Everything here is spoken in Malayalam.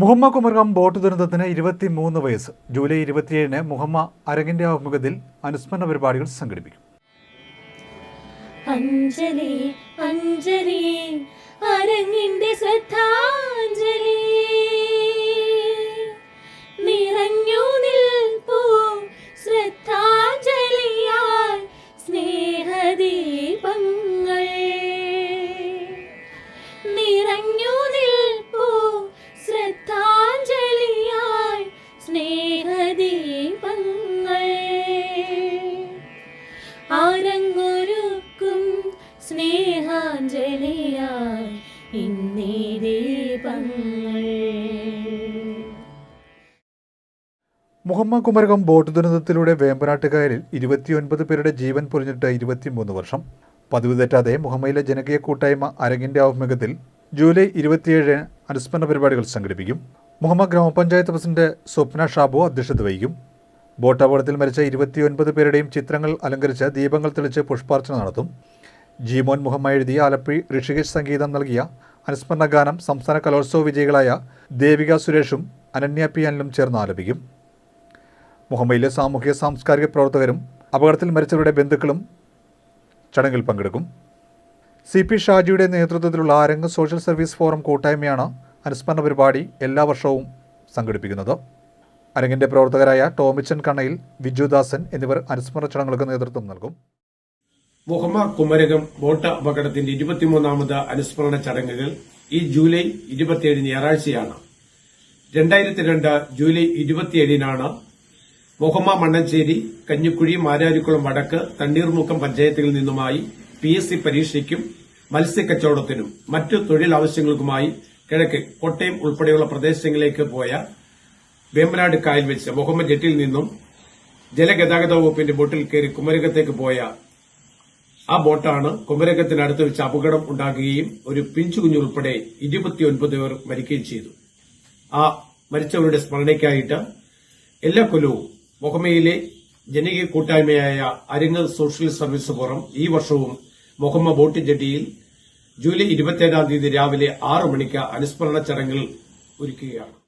മുഹമ്മ കുമരകം ബോട്ട് ദുരന്തത്തിന് ഇരുപത്തിമൂന്ന് വയസ്സ്. ജൂലൈ ഇരുപത്തിയേഴിന് മുഹമ്മ അരങ്ങിന്റെ ആഭിമുഖ്യത്തിൽ അനുസ്മരണ പരിപാടികൾ സംഘടിപ്പിക്കും. അഞ്ജലി അഞ്ജലി അരങ്ങിന്റെ ശ്രദ്ധാഞ്ജലി. മുഹമ്മ കുമരകം ബോട്ട് ദുരന്തത്തിലൂടെ വേമ്പനാട്ട് കായലിൽ ഇരുപത്തിയൊൻപത് പേരുടെ ജീവൻ പൊലിഞ്ഞിട്ട് ഇരുപത്തിമൂന്ന് വർഷം. പതിവ് തെറ്റാതെ മുഹമ്മയിലെ ജനകീയ കൂട്ടായ്മ അരങ്ങിന്റെ ആഭിമുഖ്യത്തിൽ ജൂലൈ ഇരുപത്തിയേഴിന് അനുസ്മരണ പരിപാടികൾ സംഘടിപ്പിക്കും. മുഹമ്മ ഗ്രാമപഞ്ചായത്ത് പ്രസിഡന്റ് സ്വപ്ന ഷാബു അധ്യക്ഷത വഹിക്കും. ബോട്ട് അപകടത്തിൽ മരിച്ച ഇരുപത്തിയൊൻപത് പേരുടെയും ചിത്രങ്ങൾ അലങ്കരിച്ച് ദീപങ്ങൾ തെളിച്ച് പുഷ്പാർച്ചന നടത്തും. ജീമോൻ മുഹമ്മ എഴുതിയ ആലപ്പി ഋഷികേശ് സംഗീതം നൽകിയ അനുസ്മരണ ഗാനം സംസ്ഥാന കലോത്സവ വിജയികളായ ദേവിക സുരേഷും അനന്യ പി അനിലും ചേർന്ന് ആലപിക്കും. മുഹമ്മയിലെ സാമൂഹിക സാംസ്കാരിക പ്രവർത്തകരും അപകടത്തിൽ മരിച്ചവരുടെ ബന്ധുക്കളും ചടങ്ങിൽ പങ്കെടുക്കും. സി പി ഷാജിയുടെ നേതൃത്വത്തിലുള്ള ആരംഗ് സോഷ്യൽ സർവീസ് ഫോറം കൂട്ടായ്മയാണ് അനുസ്മരണ പരിപാടി എല്ലാ വർഷവും സംഘടിപ്പിക്കുന്നത്. അരങ്ങിന്റെ പ്രവർത്തകരായ ടോമിച്ചൻ കണ്ണയിൽ വിജുദാസൻ എന്നിവർ അനുസ്മരണ ചടങ്ങുകൾക്ക് നേതൃത്വം നൽകും. മുഹമ്മ കുമരകം ബോട്ട അപകടത്തിന്റെ ഇരുപത്തിമൂന്നാമത് അനുസ്മരണ ചടങ്ങുകൾ ഈ ജൂലൈ ഇരുപത്തിയേഴ് ഞായറാഴ്ചയാണ്. രണ്ടായിരത്തി രണ്ട് ജൂലൈ ഇരുപത്തിയേഴിനാണ് മുഹമ്മ മണ്ണഞ്ചേരി കഞ്ഞിക്കുഴി മാരാരിക്കുളം വടക്ക് തണ്ണീർമുക്കം പഞ്ചായത്തുകളിൽ നിന്നുമായി പി എസ് സി പരീക്ഷയ്ക്കും മത്സ്യക്കച്ചവടത്തിനും മറ്റു തൊഴിൽ ആവശ്യങ്ങൾക്കുമായി കിഴക്ക് കോട്ടയം ഉൾപ്പെടെയുള്ള പ്രദേശങ്ങളിലേക്ക് പോയ വേമ്പനാട് കായൽ വെച്ച് മുഹമ്മദ് ജെട്ടിൽ നിന്നും ജലഗതാഗത വകുപ്പിന്റെ ബോട്ടിൽ കയറി കുമരകത്തേക്ക് പോയ ആ ബോട്ടാണ് കുമരകത്തിനടുത്ത് വെച്ച് അപകടം ഉണ്ടാകുകയും ഒരു പിഞ്ചു കുഞ്ഞുൾപ്പെടെ ഇരുപത്തിയൊൻപത് പേർ മരിക്കുകയും ചെയ്തു. ആ മരിച്ചവരുടെ സ്മരണയ്ക്കായിട്ട് എല്ലാ കൊല്ലവും മൊഹമ്മയിലെ ജനകീയ കൂട്ടായ്മയായ അരിങ്ങ് സോഷ്യൽ സർവീസ് ഫോറം ഈ വർഷവും മൊഹമ്മ ബോട്ട് ജെട്ടിയിൽ ജൂലൈ ഇരുപത്തിയേഴാം തീയതി രാവിലെ ആറ് മണിക്ക് അനുസ്മരണ ചടങ്ങുകൾ ഒരുക്കുകയാണ്.